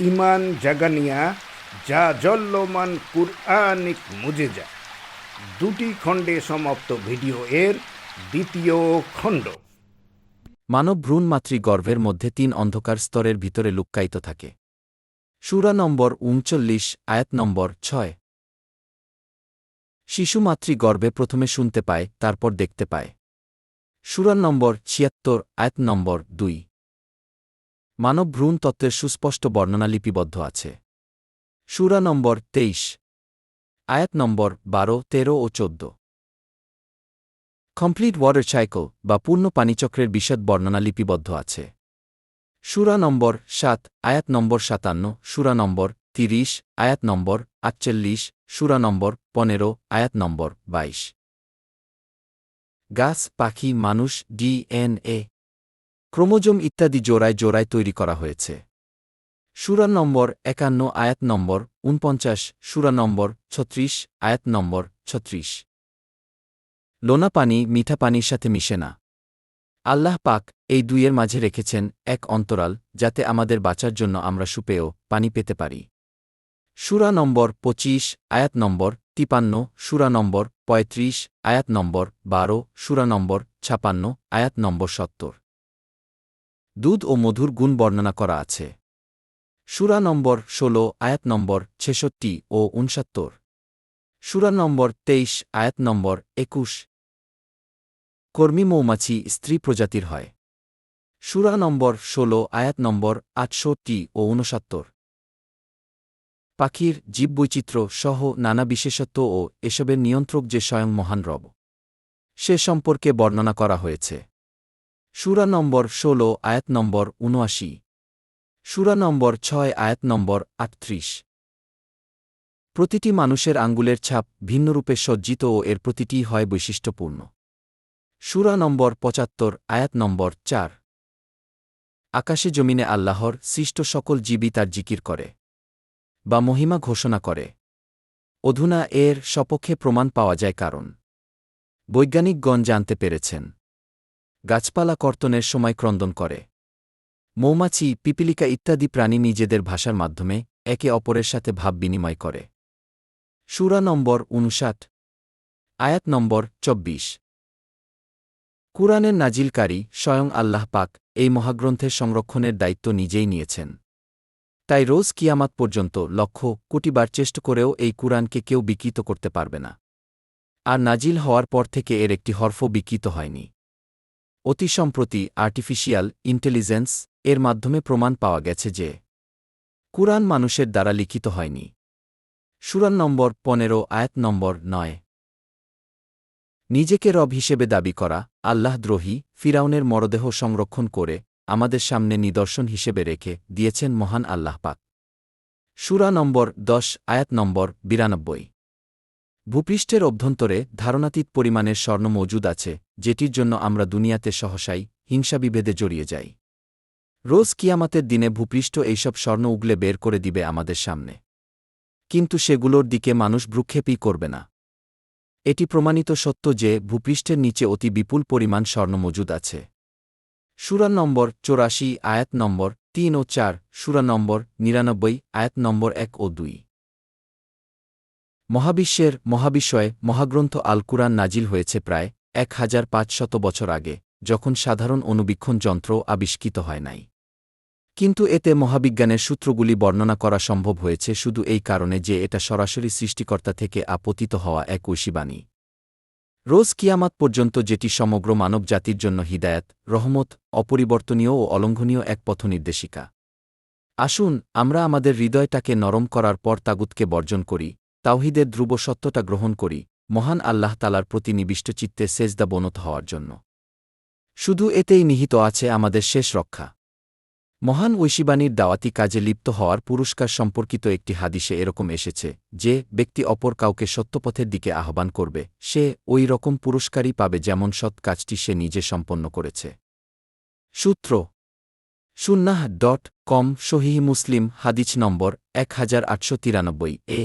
ইমান জাগানিয়া, যা জল্লমান কুরআনিক মুজেজা। দুটি খণ্ডে সমাপ্ত ভিডিও এর দ্বিতীয় খণ্ড। মানব ভ্রূণ মাতৃ গর্ভের মধ্যে তিন অন্ধকার স্তরের ভিতরে লুক্কায়িত থাকে। সুরা নম্বর উনচল্লিশ, আয়াত নম্বর ছয়। শিশু মাতৃ গর্ভে প্রথমে শুনতে পায়, তারপর দেখতে পায়। সুরা নম্বর ছিয়াত্তর, আয়াত নম্বর দুই। মানব ভ্রূণ তত্ত্বের সুস্পষ্ট বর্ণনা লিপিবদ্ধ আছে। সুরা নম্বর তেইশ, আয়াত নম্বর বারো, তেরো ও চোদ্দ। কমপ্লিট ওয়াটার সাইকেল বা পূর্ণ পানিচক্রের বিশদ বর্ণনা লিপিবদ্ধ আছে। সুরা নম্বর সাত, আয়াত নম্বর সাতান্ন, সুরা নম্বর তিরিশ, আয়াত নম্বর আটচল্লিশ, সুরা নম্বর পনেরো, আয়াত নম্বর বাইশ। গাছ, পাখি, মানুষ, ডিএনএ ক্রোমোজোম ইত্যাদি জোড়ায় জোড়ায় তৈরি করা হয়েছে। সুরা নম্বর একান্ন, আয়াত নম্বর উনপঞ্চাশ সুরা নম্বর ছত্রিশ, আয়াত নম্বর ছত্রিশ। লোনা পানি মিঠা পানির সাথে মিশে না। আল্লাহ পাক এই দুইয়ের মাঝে রেখেছেন এক অন্তরাল যাতে আমাদের বাঁচার জন্য আমরা সুপেয় পানি পেতে পারি। সুরা নম্বর পঁচিশ, আয়াত নম্বর তিপান্ন, সুরা নম্বর পঁয়ত্রিশ, আয়াত নম্বর বারো, সুরা নম্বর ছাপান্ন, আয়াত নম্বর সত্তর। দুধ ও মধুর গুণ বর্ণনা করা আছে। সুরা নম্বর ষোলো, আয়াত নম্বর ছেষট্টি ও উনসত্তর সুরা নম্বর তেইশ, আয়াত নম্বর একুশ। কর্মী মৌমাছি স্ত্রী প্রজাতির হয়। সুরা নম্বর ষোলো, আয়াত নম্বর আটষট্টি ও ঊনসত্তর। পাখির জীববৈচিত্র্য সহ নানা বিশেষত্ব ও এসবের নিয়ন্ত্রক যে স্বয়ং মহান রব। সে সম্পর্কে বর্ণনা করা হয়েছে। সুরা নম্বর ষোলো, আয়াত নম্বর উনআশি সুরা নম্বর ছয়, আয়াত নম্বর আটত্রিশ। প্রতিটি মানুষের আঙ্গুলের ছাপ ভিন্নরূপে সজ্জিত ও এর প্রতিটিই হয় বৈশিষ্ট্যপূর্ণ। সুরা নম্বর পঁচাত্তর, আয়াত নম্বর চার। আকাশে জমিনে আল্লাহর সৃষ্ট সকল জীবই তার জিকির করে বা মহিমা ঘোষণা করে। অধুনা এর সপক্ষে প্রমাণ পাওয়া যায় কারণ। বৈজ্ঞানিকগণ জানতে পেরেছেন। গাছপালা কর্তনের সময় ক্রন্দন করে। মৌমাছি, পিপিলিকা ইত্যাদি প্রাণী নিজেদের ভাষার মাধ্যমে একে অপরের সাথে ভাব বিনিময় করে। সুরা নম্বর উনষাট আয়াত নম্বর চব্বিশ। কুরআনের নাজিলকারী স্বয়ং আল্লাহ পাক এই মহাগ্রন্থের সংরক্ষণের দায়িত্ব নিজেই নিয়েছেন। তাই রোজ কিয়ামাত পর্যন্ত লক্ষ, কোটিবার চেষ্ট করেও এই কুরআনকে কেউ বিকৃত করতে পারবে না। আর নাজিল হওয়ার পর থেকে এর একটি হরফও বিকৃত হয়নি। অতি সম্প্রতি আর্টিফিশিয়াল ইন্টেলিজেন্স এর মাধ্যমে প্রমাণ পাওয়া গেছে যে কুরআন মানুষের দ্বারা লিখিত হয়নি। সুরান নম্বর পনেরো, আয়াত নম্বর নয়। নিজেকে রব হিসেবে দাবি করা আল্লাহদ্রোহী ফিরাউনের মরদেহ সংরক্ষণ করে, আমাদের সামনে নিদর্শন হিসেবে রেখে দিয়েছেন মহান আল্লাহ পাক। সুরা নম্বর দশ, আয়াত নম্বর বিরানব্বই। ভূপৃষ্ঠের অভ্যন্তরে ধারণাতীত পরিমাণের স্বর্ণ মজুদ আছে, যেটির জন্য আমরা দুনিয়াতে সহসাই, হিংসাবিভেদে জড়িয়ে যাই। রোজ কিয়ামাতের দিনে ভূপৃষ্ঠ এইসব স্বর্ণ উগলে বের করে দিবে আমাদের সামনে। কিন্তু সেগুলোর দিকে মানুষ ভ্রুক্ষেপই করবে না। এটি প্রমাণিত সত্য যে ভূপৃষ্ঠের নিচে অতি বিপুল পরিমাণ স্বর্ণ মজুদ আছে। সুরা নম্বর চৌরাশি, আয়াত নম্বর তিন ও চার, সুরা নম্বর নিরানব্বই, আয়াত নম্বর এক ও দুই। মহাবিশ্বের মহাবিষয়ে মহাগ্রন্থ আল কুরআন নাজিল হয়েছে প্রায় এক হাজার পাঁচশত বছর আগে, যখন সাধারণ অনুবীক্ষণ যন্ত্র আবিষ্কৃত হয় নাই। কিন্তু এতে মহাবিজ্ঞানের সূত্রগুলি বর্ণনা করা সম্ভব হয়েছে শুধু এই কারণে যে এটা সরাসরি সৃষ্টিকর্তা থেকে আপতিত হওয়া এক ঐশীবাণী। রোজ কিয়ামাত পর্যন্ত যেটি সমগ্র মানবজাতির জন্য হিদায়াত, রহমত, অপরিবর্তনীয় ও অলঙ্ঘনীয় এক পথনির্দেশিকা। আসুন, আমরা আমাদের হৃদয়টাকে নরম করার পর তাগুতকে বর্জন করি তাওহিদের ধ্রুব সত্যটা গ্রহণ করি, মহান আল্লাহ তালার প্রতি নিবিষ্ট চিত্তে সেজদা বনত হওয়ার জন্য। শুধু এতেই নিহিত আছে আমাদের শেষ রক্ষা। মহান ঐশীবাণীর দাওয়াতি কাজে লিপ্ত হওয়ার পুরস্কার সম্পর্কিত একটি হাদিসে এরকম এসেছে যে, ব্যক্তি অপর কাউকে সত্যপথের দিকে আহ্বান করবে, সে ওই রকম পুরস্কারই পাবে যেমন সৎ কাজটি সে নিজে সম্পন্ন করেছে। সূত্র সুন্নাহ ডট কম সহিহ মুসলিম হাদিস নম্বর এক হাজার আটশো তিরানব্বই এ।